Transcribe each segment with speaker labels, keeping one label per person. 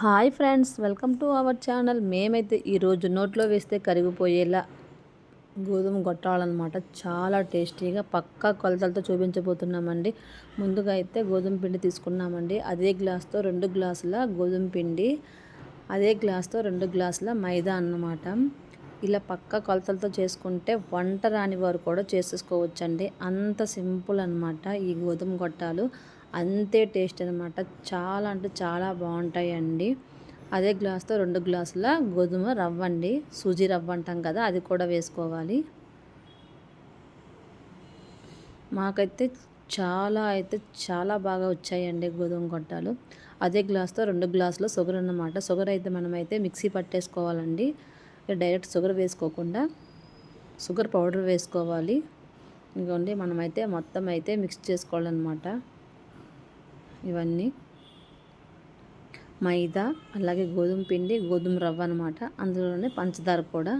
Speaker 1: Hi friends welcome to our channel. మేమైతే ఈరోజు నోట్లో వేస్తే కరిగిపోయేలా గోధుమ గొట్టాలన్నమాట. చాలా టేస్టీగా పక్కా కొలతలతో చూపించబోతున్నామండి. ముందుగా అయితే గోధుమ పిండి తీసుకున్నామండి. అదే గ్లాస్తో రెండు గ్లాసుల గోధుమ పిండి అదే గ్లాస్తో రెండు గ్లాసుల మైదా అన్నమాట. ఇలా పక్క కొలతలతో చేసుకుంటే వంట రాని వారు కూడా చేసేసుకోవచ్చండి. అంత సింపుల్ అనమాట ఈ గోధుమ గొట్టాలు. అంతే టేస్ట్ అనమాట చాలా అంటే చాలా బాగుంటాయండి. అదే గ్లాస్తో రెండు గ్లాసుల గోధుమ రవ్వ అండి సూజీ రవ్వ అంటాం కదా అది కూడా వేసుకోవాలి. మాకైతే చాలా అయితే చాలా బాగా వచ్చాయండి గోధుమ గొట్టాలు. అదే గ్లాస్తో రెండు గ్లాసులు షుగర్ అన్నమాట. షుగర్ అయితే మనమైతే మిక్సీ పట్టేసుకోవాలండి. డైరెక్ట్ షుగర్ వేసుకోకుండా షుగర్ పౌడర్ వేసుకోవాలి. ఇంకోండి మనమైతే మొత్తం అయితే మిక్స్ చేసుకోవాలన్నమాట. ఇవన్నీ మైదా అలాగే గోధుమ పిండి గోధుమ రవ్వ అనమాట అందులోనే పంచదార కూడా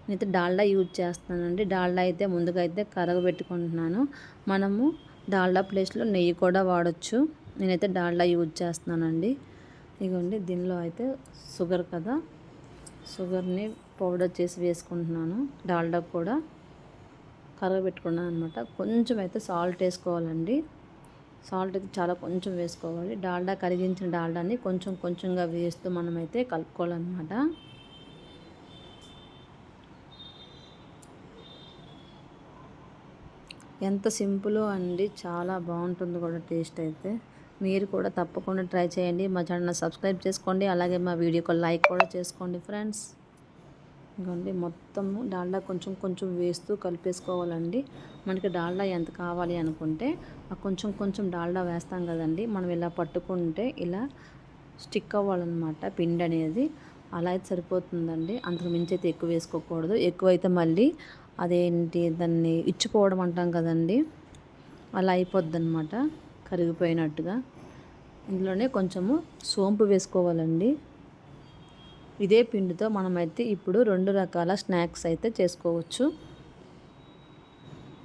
Speaker 1: నేనైతే డాల్డా యూజ్ చేస్తానండి డాల్డా అయితే ముందుగా అయితే కరగబెట్టుకుంటున్నాను మనము డాల్డా ప్లేస్లో నెయ్యి కూడా వాడచ్చు. నేనైతే డాల్డా యూజ్ చేస్తున్నానండి. ఇదిగోండి దీనిలో అయితే షుగర్ కదా. షుగర్ని పౌడర్ చేసి వేసుకుంటున్నాను. డాల్డా కూడా కరగబెట్టుకున్నాను అనమాట కొంచెం అయితే సాల్ట్ వేసుకోవాలండి. సాల్ట్ అయితే చాలా కొంచెం వేసుకోవాలి. డాల్డా కరిగించిన డాల్డాని కొంచెం కొంచెంగా వేస్తూ మనమైతే కలుపుకోవాలన్నమాట. ఎంత సింపుల్ అండి చాలా బాగుంటుంది కూడా టేస్ట్ అయితే. మీరు కూడా తప్పకుండా ట్రై చేయండి. మా ఛానల్ సబ్స్క్రైబ్ చేసుకోండి. అలాగే మా వీడియోకి లైక్ కూడా చేసుకోండి ఫ్రెండ్స్. ఇంకోండి మొత్తము డాల్డా కొంచెం కొంచెం వేస్తూ కలిపేసుకోవాలండి. మనకి డాల్డా ఎంత కావాలి అనుకుంటే ఆ కొంచెం కొంచెం డాల్డా వేస్తాం కదండి. మనం ఇలా పట్టుకుంటే ఇలా స్టిక్ అవ్వాలన్నమాట పిండి అనేది. అలా అయితే సరిపోతుందండి. అంతకు మించి అయితే ఎక్కువ వేసుకోకూడదు. ఎక్కువైతే మళ్ళీ అదేంటి దాన్ని ఇచ్చిపోవడం అంటాం కదండి. అలా అయిపోద్ది అనమాట కరిగిపోయినట్టుగా. ఇందులోనే కొంచెము సోంపు వేసుకోవాలండి. ఇదే పిండితో మనమైతే ఇప్పుడు రెండు రకాల స్నాక్స్ అయితే చేసుకోవచ్చు.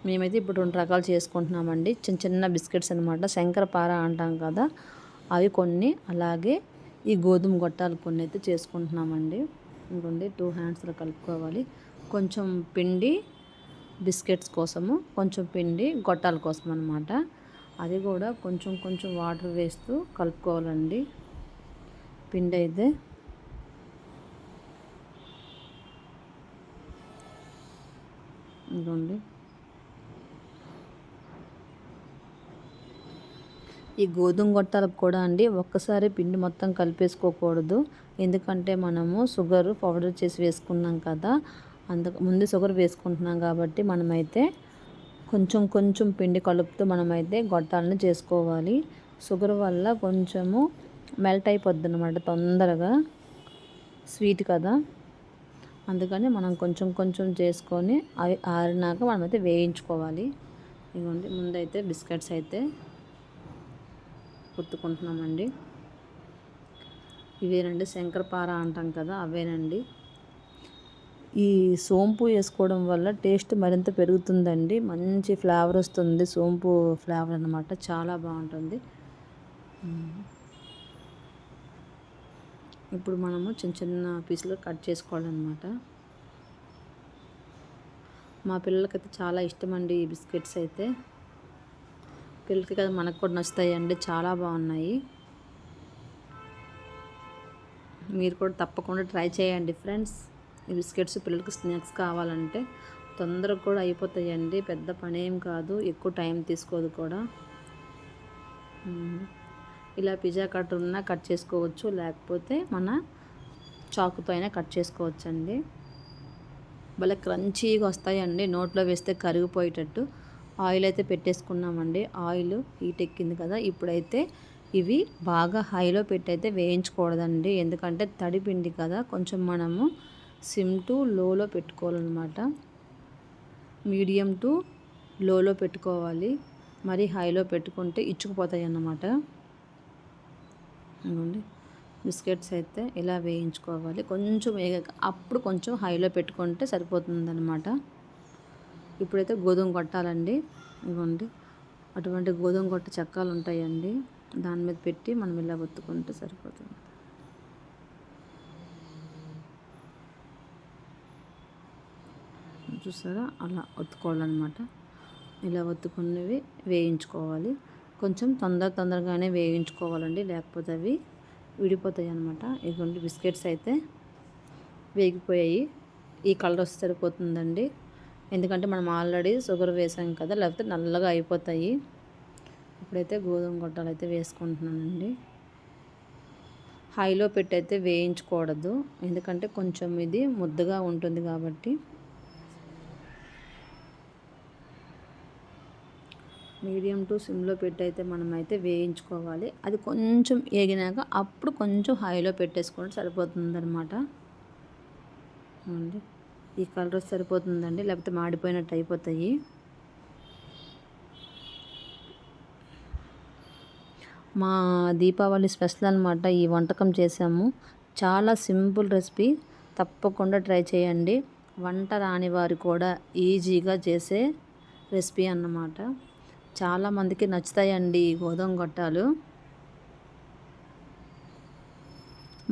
Speaker 1: మేమైతే ఇప్పుడు రెండు రకాలు చేసుకుంటున్నామండి. చిన్న చిన్న బిస్కెట్స్ అనమాట శంకరపార అంటాం కదా. అవి కొన్ని. అలాగే ఈ గోధుమ గొట్టాలు కొన్ని అయితే చేసుకుంటున్నామండి. ఇంకోండి టూ హ్యాండ్స్లో కలుపుకోవాలి. కొంచెం పిండి బిస్కెట్స్ కోసము కొంచెం పిండి గొట్టాల కోసం అనమాట అది కూడా కొంచెం కొంచెం వాటర్ వేస్తూ కలుపుకోవాలండి. పిండి అయితే ఇదిగోండి. ఈ గోధుమ గొట్టాలకు కూడా అండి ఒక్కసారి పిండి మొత్తం కలిపేసుకోకూడదు. ఎందుకంటే మనము షుగర్ పౌడర్ చేసి వేసుకున్నాం కదా అందుకు ముందు షుగర్ వేసుకుంటున్నాం కాబట్టి మనమైతే కొంచెం కొంచెం పిండి కలుపుతూ మనమైతే గొట్టాలను చేసుకోవాలి. షుగర్ వల్ల కొంచెము మెల్ట్ అయిపోద్ది అనమాట తొందరగా. స్వీట్ కదా. అందుకని మనం కొంచెం కొంచెం చేసుకొని అవి ఆరినాక మనమైతే వేయించుకోవాలి. ఇదిగోండి ముందైతే బిస్కెట్స్ అయితే కుట్టుకుంటున్నామండి. ఇవేనండి శంకరపార అంటాం కదా అవేనండి. ఈ సోంపు వేసుకోవడం వల్ల టేస్ట్ మరింత పెరుగుతుందండి. మంచి ఫ్లేవర్ వస్తుంది సోంపు ఫ్లేవర్ అనమాట చాలా బాగుంటుంది. ఇప్పుడు మనము చిన్న చిన్న పీసులు కట్ చేసుకోవాలన్నమాట. మా పిల్లలకైతే చాలా ఇష్టం అండి ఈ బిస్కెట్స్ అయితే. పిల్లలకి కదా మనకు కూడా నచ్చుతాయి అండి చాలా బాగున్నాయి. మీరు కూడా తప్పకుండా ట్రై చేయండి ఫ్రెండ్స్. ఈ బిస్కెట్స్ పిల్లలకి స్నాక్స్ కావాలంటే తొందరగా కూడా అయిపోతాయండి పెద్ద పని ఏం కాదు ఎక్కువ టైం తీసుకోదు కూడా. ఇలా పిజ్జా కట్టర్ ఉన్నా కట్ చేసుకోవచ్చు లేకపోతే మన చాకుతో అయినా కట్ చేసుకోవచ్చు అండి భలే క్రంచీగా వస్తాయండి. నోట్లో వేస్తే కరిగిపోయేటట్టు ఆయిల్ అయితే పెట్టేసుకున్నామండి. ఆయిల్ హీట్ ఎక్కింది కదా ఇప్పుడైతే ఇవి బాగా హైలో పెట్టి అయితే వేయించకూడదండి. ఎందుకంటే తడిపిండి కదా కొంచెం మనము సిమ్ టు లోలో పెట్టుకోవాలన్నమాట. మీడియం టు లోలో పెట్టుకోవాలి. మరి హైలో పెట్టుకుంటే ఇచ్చుకుపోతాయి అన్నమాట ఇవ్వండి బిస్కెట్స్ అయితే ఇలా వేయించుకోవాలి? కొంచెం వేగక అప్పుడు కొంచెం హైలో పెట్టుకుంటే సరిపోతుందన్నమాట. ఇప్పుడైతే గోధుమ కొట్టాలండి. ఇవ్వండి. అటువంటి గోధుమ కొట్ట చక్కాలు ఉంటాయండి. దాని మీద పెట్టి మనం ఇలా ఒత్తుకుంటే సరిపోతుంది. చూసారా? అలా ఒత్తుకోవాలన్నమాట. ఇలా ఒత్తుకున్నవి వేయించుకోవాలి. కొంచెం తొందర తొందరగానే వేయించుకోవాలండి లేకపోతే అవి విడిపోతాయి అనమాట ఇటువంటి బిస్కెట్స్ అయితే వేగిపోయాయి. ఈ కలర్ వస్తే సరిపోతుందండి. ఎందుకంటే మనం ఆల్రెడీ షుగర్ వేసాం కదా లేకపోతే నల్లగా అయిపోతాయి. ఇప్పుడైతే గోధుమ గొట్టాలు అయితే వేసుకుంటున్నానండి. హైలో పెట్టి అయితే వేయించకూడదు ఎందుకంటే కొంచెం ఇది ముద్దగా ఉంటుంది కాబట్టి. మీడియం టు సిమ్లో పెట్టి అయితే వేయించుకోవాలి. అది కొంచెం ఏగినాక అప్పుడు కొంచెం హైలో పెట్టేసుకుంటే సరిపోతుంది అనమాట ఈ కలర్ సరిపోతుందండి లేకపోతే మాడిపోయినట్టు అయిపోతాయి. మా దీపావళి స్పెషల్ అనమాట ఈ వంటకం చేసాము చాలా సింపుల్ రెసిపీ తప్పకుండా ట్రై చేయండి. వంట రాని వారు కూడా ఈజీగా చేసే రెసిపీ అన్నమాట. చాలామందికి నచ్చుతాయండి ఈ గోధుమ గొట్టాలు.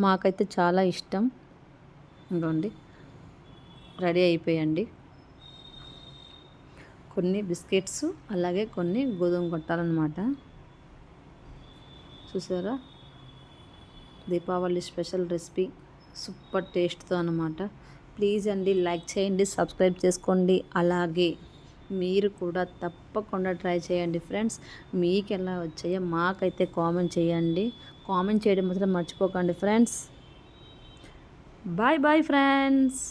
Speaker 1: మాకైతే చాలా ఇష్టం. ఇంకోండి రెడీ అయిపోయండి. కొన్ని బిస్కెట్స్ అలాగే కొన్ని గోధుమ కొట్టాలన్నమాట చూసారా? Deepavali special recipe. సూపర్ టేస్ట్తో అనమాట ప్లీజ్ అండి లైక్ చేయండి సబ్స్క్రైబ్ చేసుకోండి. అలాగే మీరు కూడా తప్పకుండా ట్రై చేయండి ఫ్రెండ్స్. మీకు ఎలా వచ్చాయో మాకైతే కామెంట్ చేయండి. కామెంట్ చేయడం మాత్రం మర్చిపోకండి ఫ్రెండ్స్. Bye bye friends.